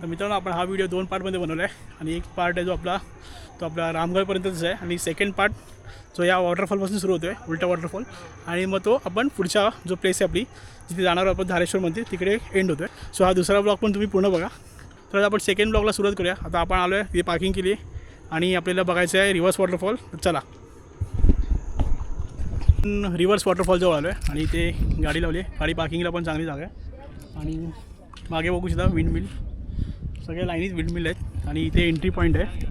तर मित्रांनो आपण हा व्हिडिओ दोन पार्टमध्ये बनवला आहे आणि एक पार्ट आहे जो आपला तो आपला रामगडपर्यंतच आहे. आणि सेकंड पार्ट जो या वॉटरफॉलपासून सुरू होतो आहे उलटा वॉटरफॉल आणि मग तो आपण पुढच्या जो प्लेस आहे आपली जिथे जाणार आपण धारेश्वर मंदिर तिकडे एंड होतो आहे सो हा दुसरा ब्लॉग पण तुम्ही पूर्ण बघा. तर आपण सेकंड ब्लॉगला सुरुवात करूया. आता आपण आलो आहे तिथे पार्किंग केली आणि आपल्याला बघायचं आहे रिव्हर्स वॉटरफॉल चला. रिव्हर्स वॉटरफॉल जवळ आलो आहे आणि इथे गाडी लावली आहे. गाडी पार्किंगला पण चांगली जागा आहे. आणि मागे बघू शकता विंड मिल सगळ्या लाईनीत विंड मिल आहेत. आणि इथे एंट्री पॉईंट आहे.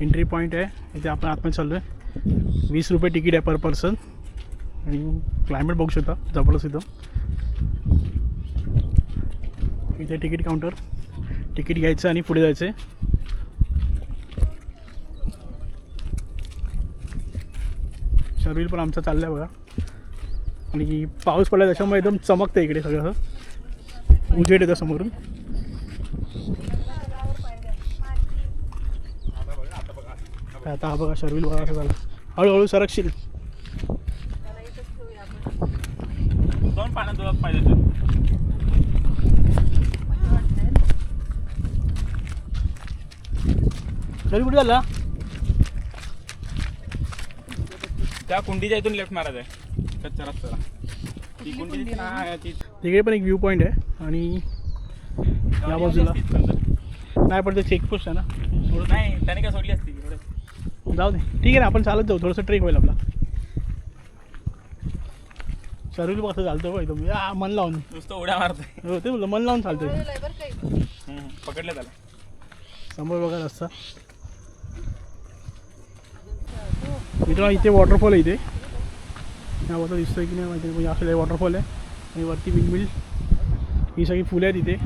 एंट्री पॉईंट आहे. इथे आपण आतमध्ये चाललो आहे वीस रुपये तिकीट आहे पर पर्सन आणि क्लायमेट बघू शकता. जबरदस्त इथं इथे तिकीट काउंटर तिकीट घ्यायचं आणि पुढे जायचं आहे पण आमचा चाललं आहे बघा. आणि पाऊस पडला त्याच्यामुळे एकदम चमकतं इकडे सगळं. असं. उजेड येतं समोरून. काय आता हा बघा शर्वील बघा असं झालं. हळूहळू सरकशील. दोन पाण्यात तुला पाहिजे तर. शर्वी कुठे झाला त्या कुंडीच्या इथून लेफ्ट मारायचं आहे. कच्चा रस्त्याला. ती कुंडी दिसते ना ती. तिकडे पण एक व्ह्यू पॉईंट आहे आणि या बाजूला. नाही पण ते चेकपोस्ट आहे ना. सोडून नाही त्याने काय सोडली असती. जाऊ दे. ठीक आहे ना आपण चालत जाऊ. थोडंसं ट्रेक होईल आपला. शरीर कसं चालतं बघ एकदम या मन लावून. नुसतं उड्या मारतोय. हो ते बोललं मन लावून चालतंय. पकडलं त्याला. समोर बघा रस्ता. मित्रांनो इथे वॉटरफॉल आहे इथे. या वॉटर दिसतोय की नाही माहिती नाही, पण या साईडला वॉटरफॉल आहे. आणि वरती विंडमिल ही सगळी फुलं आहेत इथे.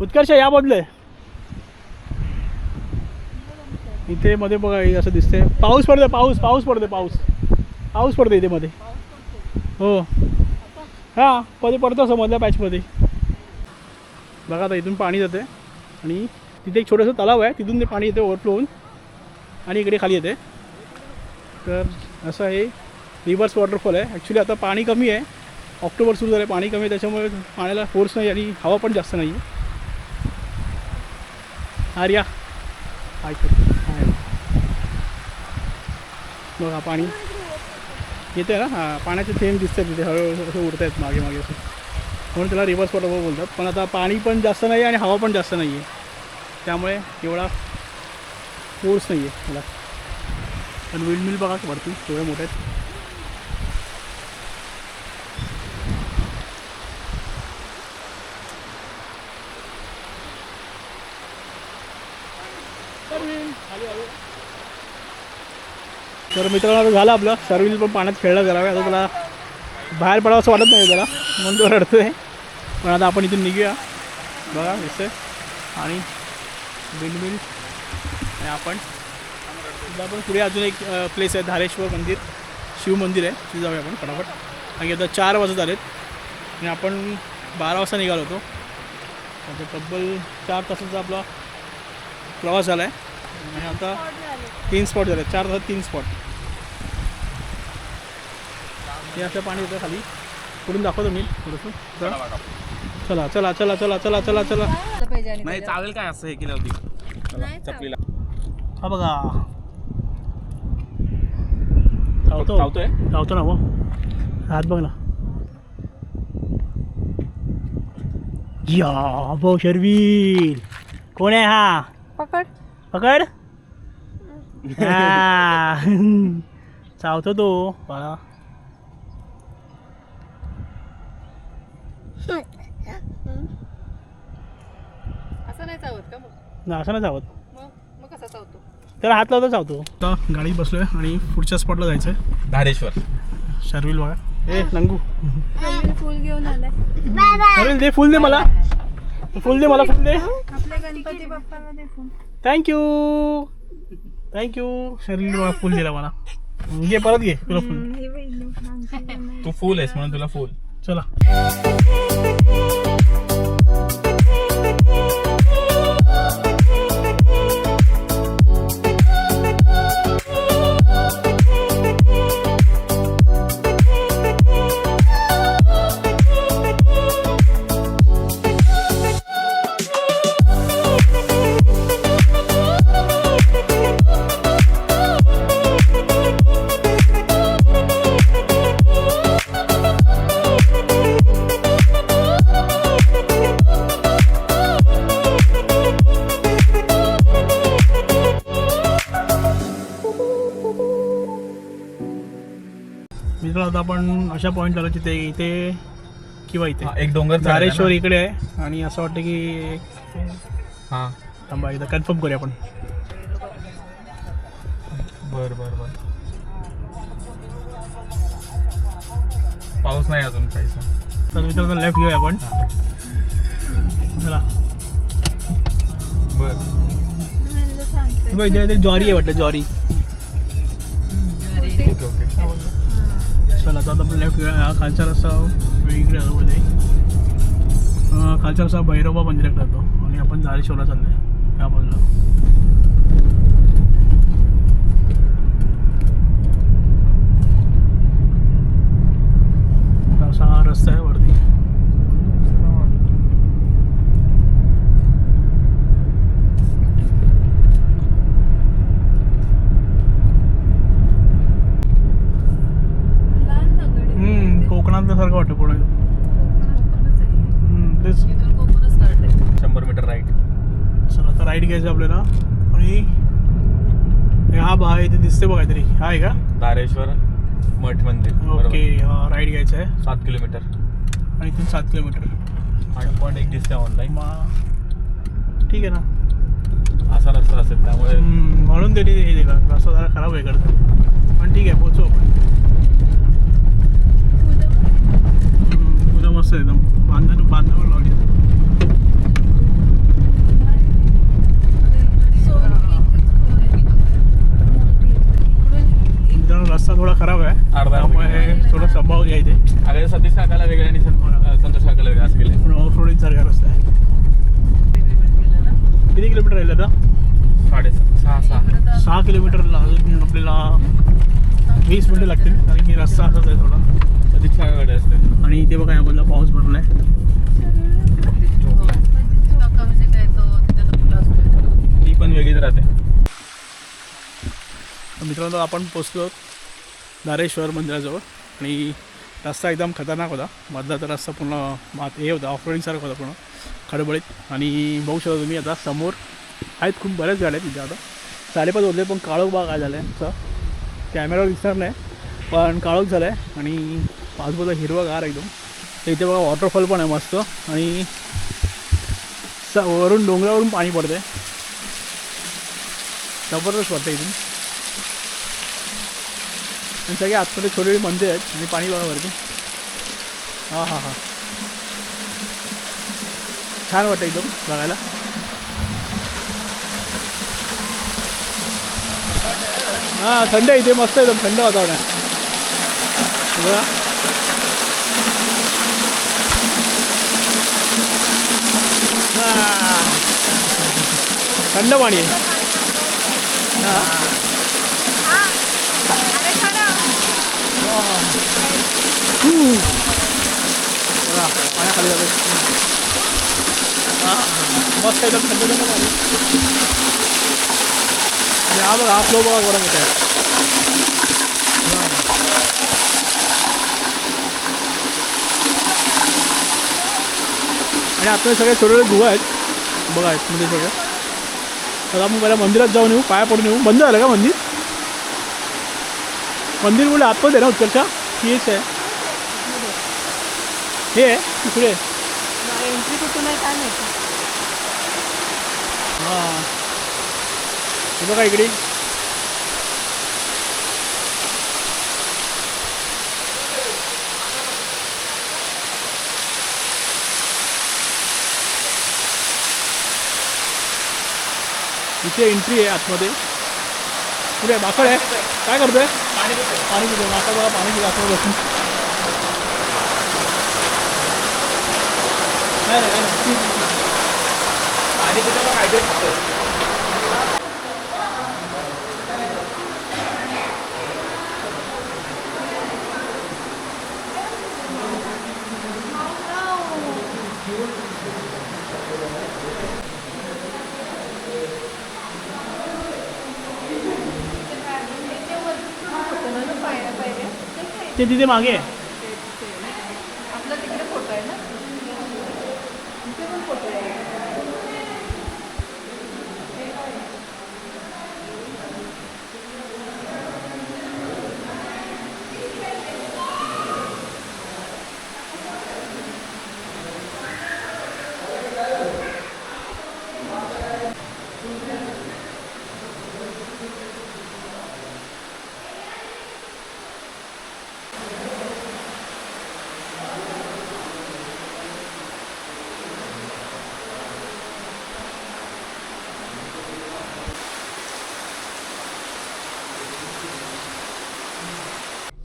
उत्कर्ष या बाजूला आहे इथे मध्ये बघा असं दिसतंय. पाऊस पडतोय पाऊस पाऊस पडतोय पाऊस. पाऊस पडतो इथे मध्ये हो. हां मध्ये पडतो असं मधल्या पॅचमध्ये बघा आता इथून पाणी जाते आणि तिथे एक छोटंसं तलाव आहे. तिथून ते पाणी येते ओव्हरफ्लो होऊन. आणि इकडे खाली येते तर असं आहे. रिव्हर्स वॉटरफॉल आहे. ॲक्च्युली आता पाणी कमी आहे. ऑक्टोबर सुरू झालं पाणी कमी. आहे त्याच्यामुळे पाण्याला फोर्स नाही आणि हवा पण जास्त नाही आहे आर्या. हाय बघा पाणी. येते ना? हां पाण्याचे थेंब दिसतात तिथे हळूहळू असं उडत आहेत मागे मागे असं. म्हणून त्याला रिव्हर्स वॉटरफॉल बोलतात. पण आता पाणी पण जास्त नाही आहे आणि हवा पण जास्त नाही आहे त्यामुळे एवढा फोर्स नाही आहे मला पण विंडमिल बघा वरती तेवढ्या मोठ्या आहेत. तर मित्रांनो आता झालं आपलं. सर्विल पण पाण्यात खेळलं जरा. आता त्याला बाहेर पडावं असं वाटत नाही त्याला. म्हणून तो आहे पण आता आपण इथून निघूया. बघा दिसतंय आणि बिलबिल आणि आपण. आपण पुढे अजून एक प्लेस आहे धारेश्वर मंदिर. शिव मंदिर आहे. तिथे जाऊया आपण फटाफट. आणि आता चार वाजत आलेत. आणि आपण बारा वाजता निघालो होतो. आता तब्बल चार तासाचा आपला प्रवास झाला आहे आणि आता तीन स्पॉट झाले. चार तासात तीन स्पॉट. हे असं पाणी येतं खाली. पुढून दाखवतो मी थोडंसं. चला. चला चला चला चला चला चला नाही चालेल काय असं हे केलं होती. चपलीला. हा बघा. धावतो. धावतोय? धावतो ना मग हात बघ ना. या भाऊ शर्वील. कोण आहे हा? पकड. पकड. चावतो तो बाळा. असं नाही चावत का मग? ना असं नाही चावत. मग मग कसा चावतो? त्याला हात लावतो चावतो. आता गाडीत बसलोय आणि पुढच्या स्पॉटला जायचं आहे धारेश्वर. शर्वील बघा. ए नंगू. फुल घेऊन आलाय. शर्वील दे फुल दे मला. फुल दे मला फुल दे. आपल्या गणपती बाप्पाला दे फुल. थँक्यू थँक्यू बघा फुल दिला मला. घे परत घे. तुला फुल. तू फुल आहेस म्हणून तुला फुल. चला. आता आपण अशा पॉईंट आलो तिथे इथे किंवा इथे. एक डोंगर धारेश्वर? इकडे आहे आणि असं वाटतं की हा. थांबा एकदा कन्फर्म करूया आपण. बर बर बर. पाऊस नाही अजून काहीच तर मित्रांनो लेफ्ट घेऊया आपण. चला. बर. इथे ज्वारी आहे वाटतं ज्वारी. चला आता आपण लेफ्ट हा खालचा रस्ता वेगळीकडे आलो मध्ये. खालचा रस्ता भैरवबा मंदिरात जातो. आणि आपण धारेश्वरला आहे त्या बाजूला. असा हा रस्ता आहे वरती लहान दगड आहे. हम्म, कोकणातल्यासारखं वाटतं पुढे कोकणच आहे. हम्म, तेच इथून कोकणच start आहे. शंभर मीटर राईट चला आता राईट घ्यायचं आपल्याला आणि हे बा इथे दिसते बघ काहीतरी हा आहे का? धारेश्वर मठ मंदिर. ओके हा राईट घ्यायचं आहे. सात किलोमीटर. आणि इथून सात किलोमीटर. आठ पॉईंट एक दिसते ऑनलाईन मग ठीक आहे ना. असा रस्ता असेल त्यामुळे. हम्म, म्हणून तरी हे दिला रस्ता जरा खराब आहे इकडचा. पण ठीक आहे पोचू आपण. हम्म, उद्या मस्त एकदम. बांधण बांधण्यावर लावली. थोडा खराब आहे. अर्धा त्यामुळे थोडं संभाव घ्या इथे अगं सतीश काकाला वेगळे आणि सं- संतोष काकाला वेगळे असं केले पण ऑफ रोडिंग सारखा रस्ता आहे. किती किलोमीटर राहिलं आता? साडे सहा सहा. सहा किलोमीटरला अजून आपल्याला वीस मिनटं लागतील कारण की रस्ता असाच आहे थोडा. सतीश काकाकडे असते. आणि इथे बघा यामधला पाऊस म्हणजे काय तो पण वेगळीच राहते. तर मित्रांनो आपण पोचलो. धारेश्वर मंदिराजवळ. आणि रस्ता एकदम खतरनाक होता. मधला तर रस्ता पूर्ण मात हे होता ऑफरोडिंगसारखा होता पूर्ण. खडबडीत. आणि बघू शकता तुम्ही आता समोर आहेत खूप बऱ्याच गाड्या तिथे आता. साडेपाच होते पण काळोख बाग काय झालं आहे असं कॅमेरावर दिसणार नाही पण काळोख झालं आहे आणि आजूबाजूला हिरवा गार एकदम. तर इथे बघा वॉटरफॉल पण आहे मस्त. आणि स वरून डोंगरावरून पाणी पडतं आहे जबरदस्त वाटतं इथून. आणि सगळे आतमध्ये छोटे मंदिर आहेत. आणि पाणी बघा वरती. हां हां हां. छान वाटतं एकदम बघायला. हां थंड आहे इथे. मस्त एकदम थंड वातावरण आहे. बघा. थंड पाणी आहे. हां. पाण्याखाली जातो हां मस्त एकदम थंड थंड पाणी आणि हा बघा हा फ्लो बघा बरं मोठा आहे आणि सगळे छोटे छोटे गुहा आहेत. बघा आहेत म्हणजे सगळं. तर आपण पहिल्या मंदिरात जाऊन येऊ. पाया पडून येऊ. बंद झालं का मंदिर? मंदिर बोलले आतमध्ये आहे ना उत्तरच्या की हेच आहे. हे आहे तिकडे एंट्री कुठून आहे काय माहिती हां हे बघा इकडे इथे एंट्री आहे आतमध्ये पुढे माकड आहे काय करतोय पाणी पितोय माकड बघा पाणी पितो आतमध्ये बसून नाही नाही, नाही ते तिथे मागे आहे.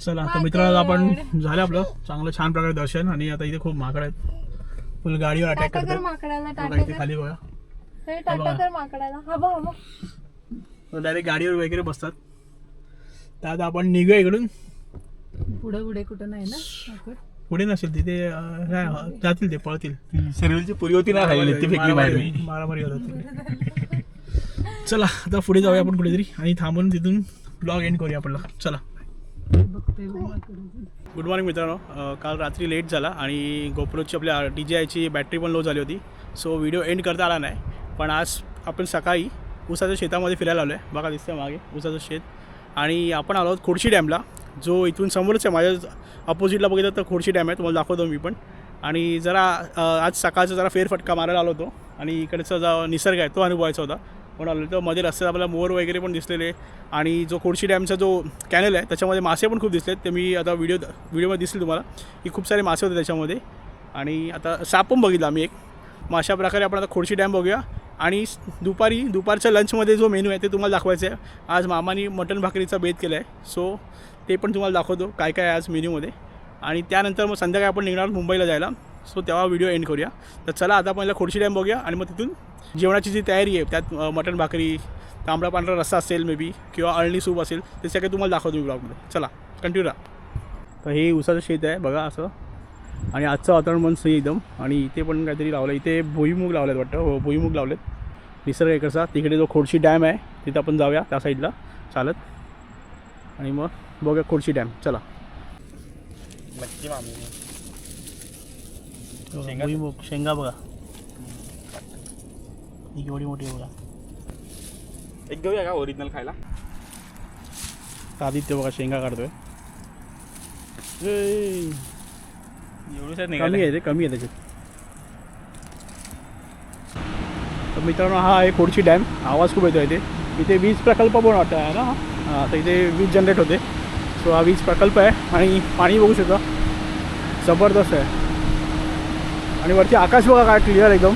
चला आता मित्रांनो आपण झालं आपलं. चांगलं छान प्रकारे दर्शन. आणि आता इथे खूप माकड आहेत. फुल गाडीवर अटॅक करतात. इथे खाली बघा. टाटा कर माकडाला. बघ बघ. डायरेक्ट गाडीवर वगैरे बसतात. तर आता आपण निघूया इकडून. पुढे पुढे कुठं नाही ना? पुढे नसेल तिथे जातील ते पळतील. सर्विलची पुरी होती ना खाली ती फेकली बाहेर. मी मारामारी होतात. चला आता पुढे जाऊया आपण कुठेतरी. आणि थांबून तिथून ब्लॉग एंड करूया आपला. चला. गुड मॉर्निंग मित्रांनो. अ, काल रात्री लेट झाला आणि गोप्रोची आपल्या डी जे आयची बॅटरी पण लो झाली होती. सो व्हिडिओ एंड करता आला नाही. पण आज आपण सकाळी ऊसाच्या शेतामध्ये फिरायला आलो आहे बघा दिसतं मागे ऊसाचं शेत. आणि आपण आलो आहोत खोडशी डॅमला जो इथून समोरच आहे. माझ्या अपोजिटला बघितलं तर खोडशी डॅम आहे. तुम्हाला दाखवतो मी पण. आणि जरा आज सकाळचा जरा फेरफटका मारायला आलो होतो. आणि इकडचा जो निसर्ग आहे तो अनुभवायचा होता. पण आलो तर मध्ये रस्त्यात आपल्याला मोर वगैरे पण दिसलेले. आणि जो खोडशी डॅमचा जो कॅनल आहे त्याच्यामध्ये मासे पण खूप दिसले ते मी आता व्हिडिओ व्हिडिओमध्ये दिसले तुम्हाला. की खूप सारे मासे होते त्याच्यामध्ये. आणि आता साप पण बघितला आम्ही एक. मग अशा प्रकारे आपण आता खोडशी डॅम बघूया. आणि दुपारी दुपारच्या लंचमध्ये जो मेनू आहे ते तुम्हाला दाखवायचं आहे. आज मामानी मटण भाकरीचा बेत केला आहे सो ते पण तुम्हाला दाखवतो काय काय आहे आज मेन्यूमध्ये आणि त्यानंतर मग संध्याकाळी आपण निघणार मुंबईला जायला. सो तेव्हा व्हिडिओ एंड करूया. तर चला आता पहिला खोडशी डॅम बघूया आणि मग तिथून जेवणाची जी तयारी आहे त्यात मटण भाकरी तांबडा पांढरा रस्सा असेल मे बी किंवा अळणी सूप असेल ते सगळे तुम्हाला दाखवतो मी ब्लॉगमध्ये चला कंटिन्यू राहा. तर हे उसाचं शेत आहे बघा असं. आणि आजचं वातावरण पण सही एकदम. आणि इथे पण काहीतरी लावलं इथे भुईमुग लावलेत वाटतं. हो भुईमुग लावलेत. निसर्ग एकरचा तिकडे जो खोडशी डॅम आहे तिथं आपण जाऊया त्या साईडला चालत. आणि मग बघूया खोडशी डॅम चला. नक्की मामी. शेंगा? भुईमुग शेंगा? बघा. ही केवढी मोठी आहे बघा. एक घेऊया का ओरिजिनल खायला? आदित्य बघा शेंगा काढतोय. ए, कमी आहे ते कमी आहे त्याच्यात. तर मित्रांनो हा आहे खोडची डॅम. आवाज खूप येतो इथे. इथे वीज प्रकल्प पण वाटतं आहे ना? हां तर इथे वीज जनरेट होते. सो हा वीज प्रकल्प आहे आणि पाणी बघू शकता. जबरदस्त आहे. आणि वरती आकाश बघा काय क्लिअर एकदम.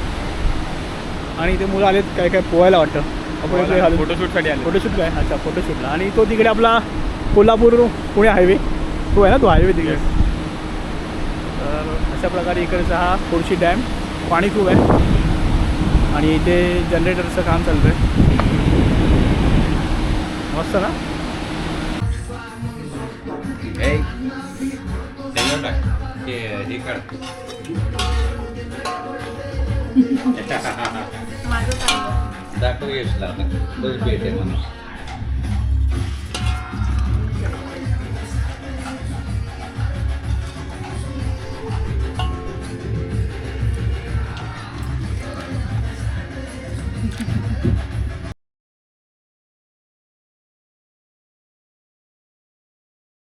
आणि इथे मुलं आलेत काय काय पोहायला वाटतं. आपण फोटोशूटसाठी आले. फोटोशूट काय? अच्छा फोटोशूटला आणि तो तिकडे आपला कोल्हापूर पुणे हायवे तो आहे ना तो हायवे तिकडे? तर अशा प्रकारे इकडचा हा खोडशी डॅम पाणी खूप आहे. आणि इथे जनरेटरचं काम चालतं आहे मस्त ना? दाखव यशला आता बस भेटे म्हणून.